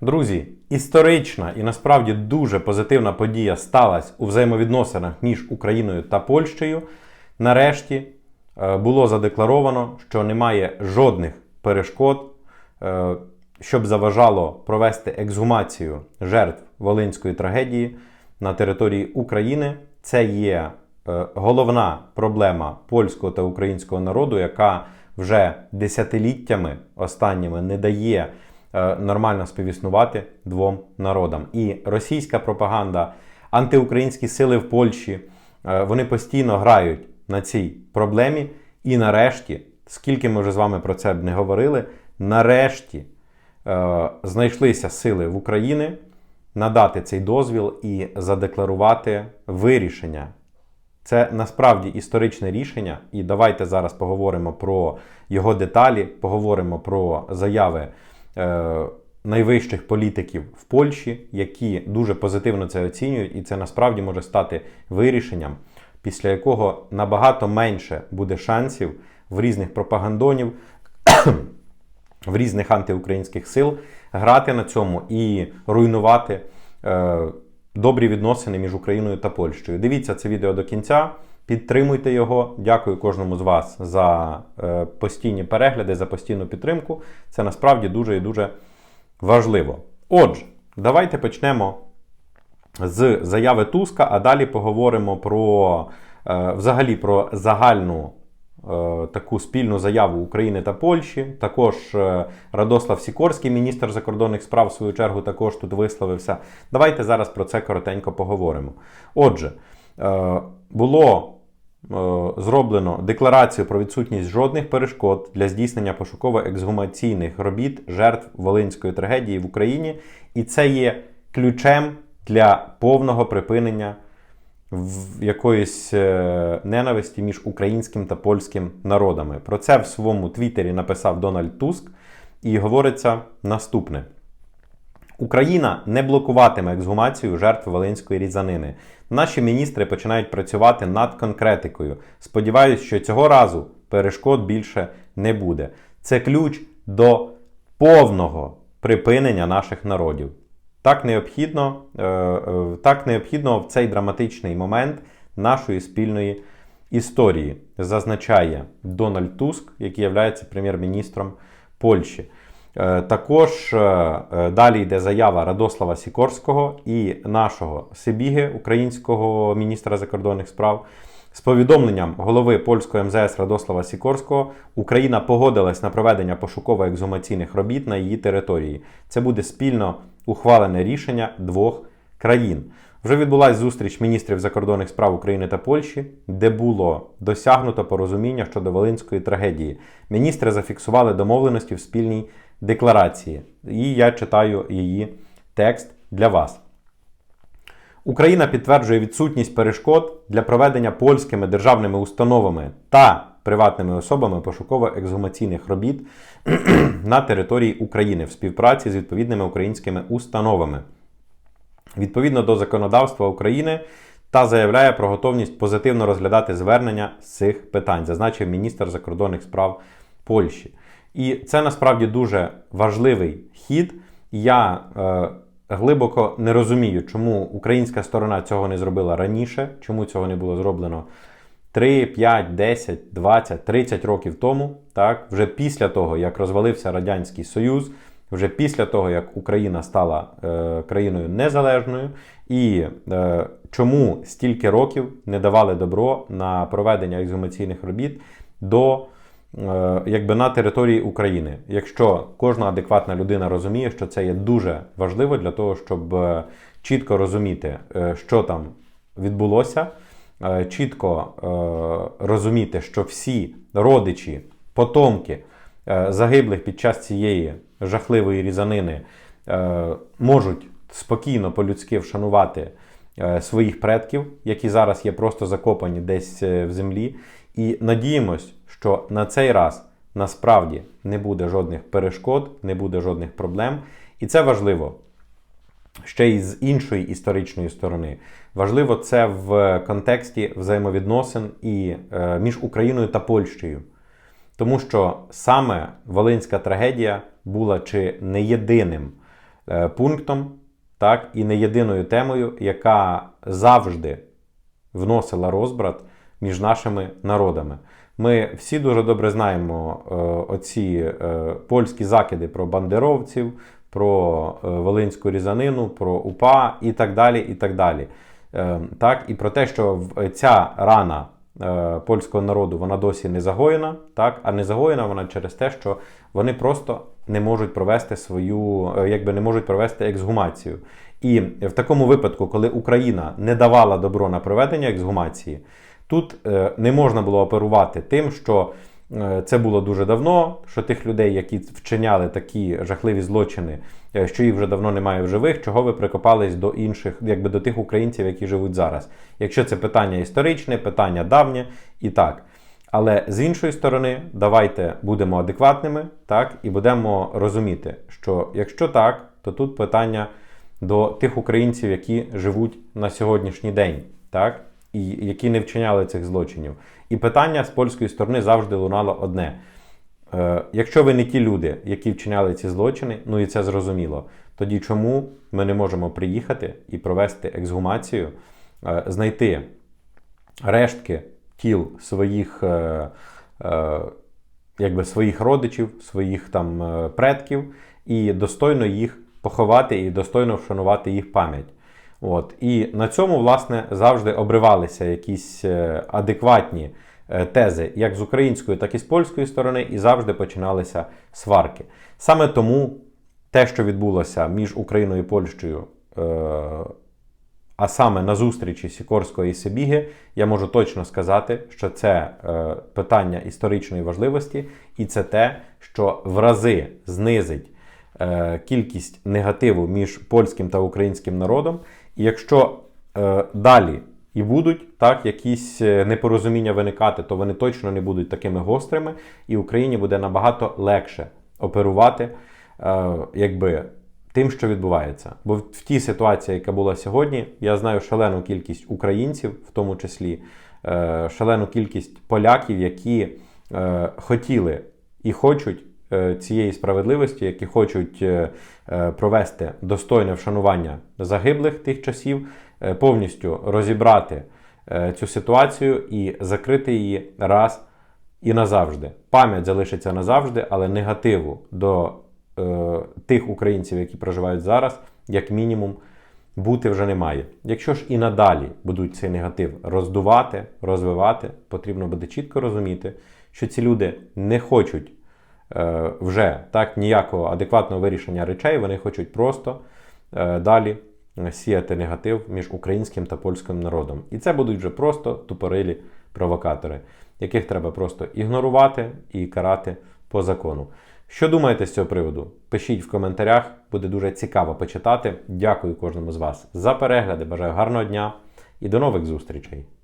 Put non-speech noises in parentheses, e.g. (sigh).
Друзі, історична і насправді дуже позитивна подія сталася у взаємовідносинах між Україною та Польщею. Нарешті е, було задекларовано, що немає жодних перешкод, е, щоб заважало провести ексгумацію жертв Волинської трагедії на території України. Це є е, головна проблема польського та українського народу, яка вже десятиліттями останніми не дає нормально співіснувати двом народам. І російська пропаганда, антиукраїнські сили в Польщі, е, вони постійно грають на цій проблемі. І нарешті, скільки ми вже з вами про це не говорили, нарешті е, знайшлися сили в Україні надати цей дозвіл і задекларувати вирішення. Це насправді історичне рішення, і давайте зараз поговоримо про його деталі, поговоримо про заяви е, найвищих політиків в Польщі, які дуже позитивно це оцінюють, і це насправді може стати вирішенням, після якого набагато менше буде шансів в різних пропагандонів, (clears throat) в різних антиукраїнських сил грати на цьому і руйнувати е, добрі відносини між Україною та Польщею. Дивіться це відео до кінця, підтримуйте його. Дякую кожному з вас за е, постійні перегляди, за постійну підтримку. Це насправді дуже і дуже важливо. Отже, давайте почнемо з заяви Туска, а далі поговоримо про е, взагалі про загальну е, таку спільну заяву України та Польщі. Також Радослав Сікорський, міністр закордонних справ, в свою чергу, також тут висловився. Давайте зараз про це коротенько поговоримо. Отже, було зроблено декларацію про відсутність жодних перешкод для здійснення пошуково-ексгумаційних робіт жертв Волинської трагедії в Україні, і це є ключем для повного припинення в якоїсь е, ненависті між українським та польським народами. Про це в своєму твіттері написав Дональд Туск, і говориться наступне. Україна не блокуватиме ексгумацію жертв Волинської різанини. Наші міністри починають працювати над конкретикою. Сподіваюсь, що цього разу перешкод більше не буде. Це ключ до повного припинення наших народів. Так необхідно, е, е, так необхідно в цей драматичний момент нашої спільної історії, зазначає Дональд Туск, який є прем'єр-міністром Польщі. Е, Також е, е, далі йде заява Радослава Сікорського і нашого Сибіги, українського міністра закордонних справ. З повідомленням голови польського МЗС Радослава Сікорського Україна погодилась на проведення пошуково-ексгумаційних робіт на її території. Це буде спільно ухвалене рішення двох країн. Вже відбулася зустріч міністрів закордонних справ України та Польщі, де було досягнуто порозуміння щодо Волинської трагедії. Міністри зафіксували домовленості в спільній декларації. І я читаю її текст для вас. Україна підтверджує відсутність перешкод для проведення польськими державними установами та приватними особами пошуково-ексгумаційних робіт (clears throat) на території України в співпраці з відповідними українськими установами відповідно до законодавства України та заявляє про готовність позитивно розглядати звернення з цих питань, зазначив міністр закордонних справ Польщі. І це насправді дуже важливий хід. Я е, глибоко не розумію, чому українська сторона цього не зробила раніше, чому цього не було зроблено 3, 5, 10, 20, 30 років тому, так, вже після того, як розвалився Радянський Союз, вже після того, як Україна стала е, країною незалежною, і е, чому стільки років не давали добро на проведення ексгумаційних робіт до якби на території України, якщо кожна адекватна людина розуміє, що це є дуже важливо для того, щоб е, чітко розуміти, е, що там відбулося, е, чітко е, розуміти, що всі родичі, потомки е, загиблих під час цієї жахливої різанини е, можуть спокійно по-людськи вшанувати е, своїх предків, які зараз є просто закопані десь е, в землі. І надіємось, що на цей раз насправді не буде жодних перешкод, не буде жодних проблем. І це важливо. Ще й з іншої історичної сторони. Важливо це в контексті взаємовідносин і е, між Україною та Польщею. Тому що саме Волинська трагедія була чи не єдиним е, пунктом, так, і не єдиною темою, яка завжди вносила розбрат між нашими народами. Ми всі дуже добре знаємо е, оці е, польські закиди про бандеровців, про е, Волинську різанину, про УПА і так далі. І так далі. Так, і про те, що ця рана польського народу вона досі не загоєна, так, а не загоєна вона через те, що вони просто не можуть провести свою, якби не можуть провести ексгумацію. І в такому випадку, коли Україна не давала добро на проведення ексгумації, тут е, не можна було оперувати тим, що е, це було дуже давно, що тих людей, які вчиняли такі жахливі злочини, е, що їх вже давно немає в живих, чого ви прикопались до інших, якби до тих українців, які живуть зараз. Якщо це питання історичне, питання давнє і так. Але з іншої сторони, давайте будемо адекватними, так, і будемо розуміти, що якщо так, то тут питання до тих українців, які живуть на сьогоднішній день, так, і які не вчиняли цих злочинів. І питання з польської сторони завжди лунало одне: Е, якщо ви не ті люди, які вчиняли ці злочини, ну і це зрозуміло, тоді чому ми не можемо приїхати і провести ексгумацію, е, знайти рештки тіл своїх, е, якби своїх родичів, своїх там предків, і достойно їх поховати і достойно вшанувати їх пам'ять. От. І на цьому, власне, завжди обривалися якісь е, адекватні е, тези як з української, так і з польської сторони, і завжди починалися сварки. Саме тому те, що відбулося між Україною і Польщею, е, а саме на зустрічі Сікорського і Сибіги, я можу точно сказати, що це питання історичної важливості, і це те, що в рази знизить кількість негативу між польським та українським народом. Якщо е, далі і будуть так якісь е, непорозуміння виникати, то вони точно не будуть такими гострими, і Україні буде набагато легше оперувати, е, якби тим, що відбувається. Бо в, тій ситуації, яка була сьогодні, я знаю шалену кількість українців, в тому числі е, шалену кількість поляків, які е, хотіли і хочуть цієї справедливості, які хочуть е, е, провести достойне вшанування загиблих тих часів, е, повністю розібрати е, цю ситуацію і закрити її раз і назавжди. Пам'ять залишиться назавжди, але негативу до е, тих українців, які проживають зараз, як мінімум, бути вже немає. Якщо ж і надалі будуть цей негатив роздувати, розвивати, потрібно буде чітко розуміти, що ці люди не хочуть е, вже так ніякого адекватного вирішення речей, вони хочуть просто е, далі сіяти негатив між українським та польським народом. І це будуть вже просто тупорилі провокатори, яких треба просто ігнорувати і карати по закону. Що думаєте з цього приводу? Пишіть в коментарях, буде дуже цікаво почитати. Дякую кожному з вас за перегляди. Бажаю гарного дня і до нових зустрічей!